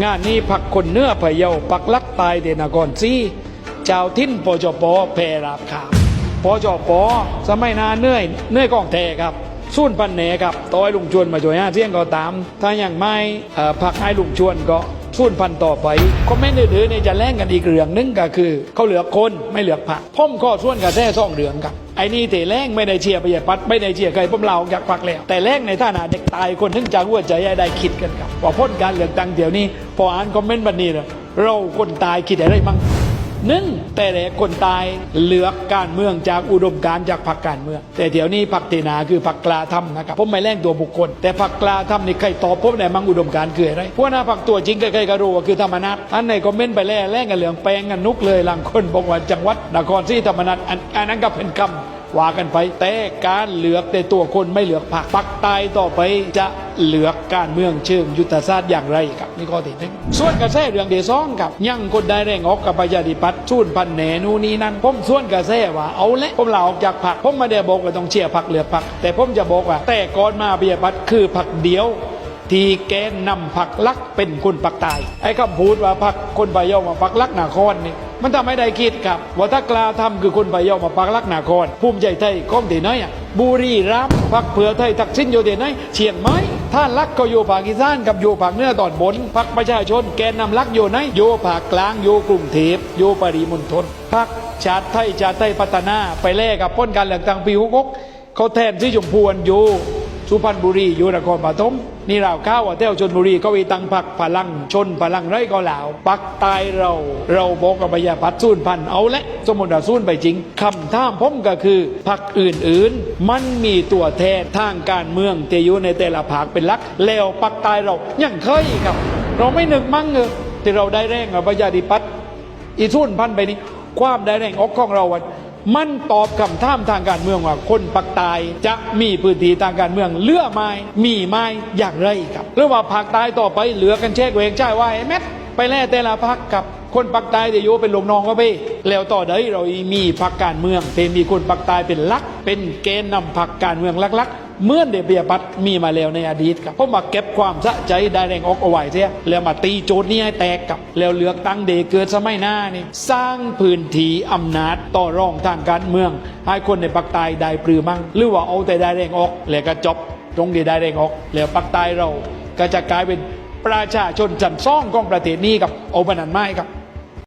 งานนี้พักคนเนื้อพะเยาปักลักตายเดนากรซีเจ้าทิ้นปจปแพรราบขามปจปสมัยนาเนื่อยเนื่อยกองแทครับสุ่นพันแหนครับต่อยลุงชวนมาช่วยห้าเที่ยงก็ตาม ถ้าอย่างไม่ผักให้ลุงชวนก็ ส่วนพันต่อไปคอมเมนต์อื่นๆเนี่ยจะแล่งกันอีกเรื่องหนึงก็คือ เขาเหลือคนไม่เหลือผักพ่อมก็ส่วนกับแท้ซ่องเรืองกับไอ้นี่แต่แรงไม่ได้เชียร์ไปยัดปัดไม่ได้เชียร์ใครพ่อมเราอยากปักแล้ว แต่แรงในท่านาเด็กตายคนถึงจะหัวใจได้คิดกันครับว่าพ้นการเลือกตั้งเดี๋ยวนี้พออ่านคอมเมนต์บันนี้เราคนตายคิดอะไรมั่ง หนึ่งแต่แหละคนตายเลือกการเมืองจากอุดมการจากพรรคการเมือง แต่เดี๋ยวนี้พรรคเตนาคือพรรคกลาทำนะครับผมไม่แล่งตัวบุคคล แต่พรรคกลาทำนี่ใครตอบผมไหนมังอุดมการคืออะไรพวกหน้าพรรคตัวจริงใครๆก็รู้ว่าคือธรรมนัตอันไหนคอมเมนต์ไปแล้วแล่งกันเหลืองแปลงกันนุกเลยหลังคนบอกว่าจังหวัดนครศรีธรรมนัตอันอันนั้นก็เป็นคำ ว่ากันไปแต่การเหลือกแต่ตัวคนไม่เหลือกพรรคพรรคตายต่อไปจะเหลือกการเมืองเชิงยุทธศาสตร์อย่างไรครับนี่ข้อที่หนึ่งส่วนกระแสเรื่องเดซองกับยังคนได้แรงออกกับประชาธิปัตย์สูนพันแหนนูนนี่นั่นผมส่วนกระแสว่าเอาละผมลาออกจากพรรคผมไม่ได้บอกว่าต้องเชียร์พรรคเหลือกพรรคแต่ผมจะบอกว่าแต่ก่อนมาประชาธิปัตย์คือพรรคเดียว ที่แกนนำผักลักเป็นคนปักตาย ไอ้คำพูดว่าพักคนปยอมาปักลักนาครนี่มันทำให้ได้คิดครับว่าถ้ากลาทำคือคนปยอมาปักลักนาครภูมิใจไทยก้องที่ไหนอะบุรีรัมย์พักเผื่อไทยทักษิณโยเดนไหนเชียงใหม่ท่านลักก็อยู่ภาคอีสานกับอยู่ภาคเหนือตอนบนพักประชาชนแกนนำลักอยู่ไหนอยู่ภาคกลางอยู่กรุงเทพอยู่ปริมณฑลพักชาติไทยชาติไทยพัฒนาไปแลกกับพ้นการเลือกตั้งปีหกเขาแทนที่ชมพวนอยู่สุพรรณบุรีอยู่นครปฐม นี่เราข้าวว่าเที่ยวชนบุรีก็วีตังพักพลังชนพลังไรก็เหลาปักตายเราเราบอกกับพยาพัดสู้นพันเอาละ สมมติว่าสู้นไปจริงคำถามผมก็คือพักอื่นๆ มันมีตัวแทนทางการเมืองที่อยู่ในแต่ละภาคเป็นลักแล้วปักตายเรายังเคยครับ เราไม่นึกมั่งเออที่เราได้แรงกับพยาธิปัตอีทุ่นพันไปนี้ความได้แรงออกของเราอะ มันตอบคำถามทางการเมืองว่าคนปักตายจะมีพื้นที่ทางการเมืองเลือไม้มีไม้อย่างไรครับหรือว่าภาคใต้ต่อไปเหลือกันแช่เวงใช่ว่าไอ้แมทไปแล่แต่ละพักกับคนปักใต้เดี๋ยวเป็นลงน้องก็ไปแล้วต่อเดยเรามีพักการเมืองเป็นมีคนปักใต้เป็นลัก เป็นเกณฑ์นำพักการเมืองลักๆ เมื่อเดเบียบัตมีมาแล้วในอดีตครับผมมาเก็บความสะใจได้แรงออกเอาไว้เสียแล้วมาตีโจทย์นี้ให้แตกกับ แล้วเลือกตั้งเดเกิดสมัยหน้านี่สร้างพื้นที่อำนาจต่อรองทางการเมือง ให้คนในปักใต้ได้ปรือมั่งหรือว่าเอาแต่ได้แรงออก แล้วก็จบตรงที่ได้แรงออก แล้วปักใต้เราก็จะกลายเป็นประชาชนจันซ่องของประเทศนี้กับเอาปนันไม้ครับ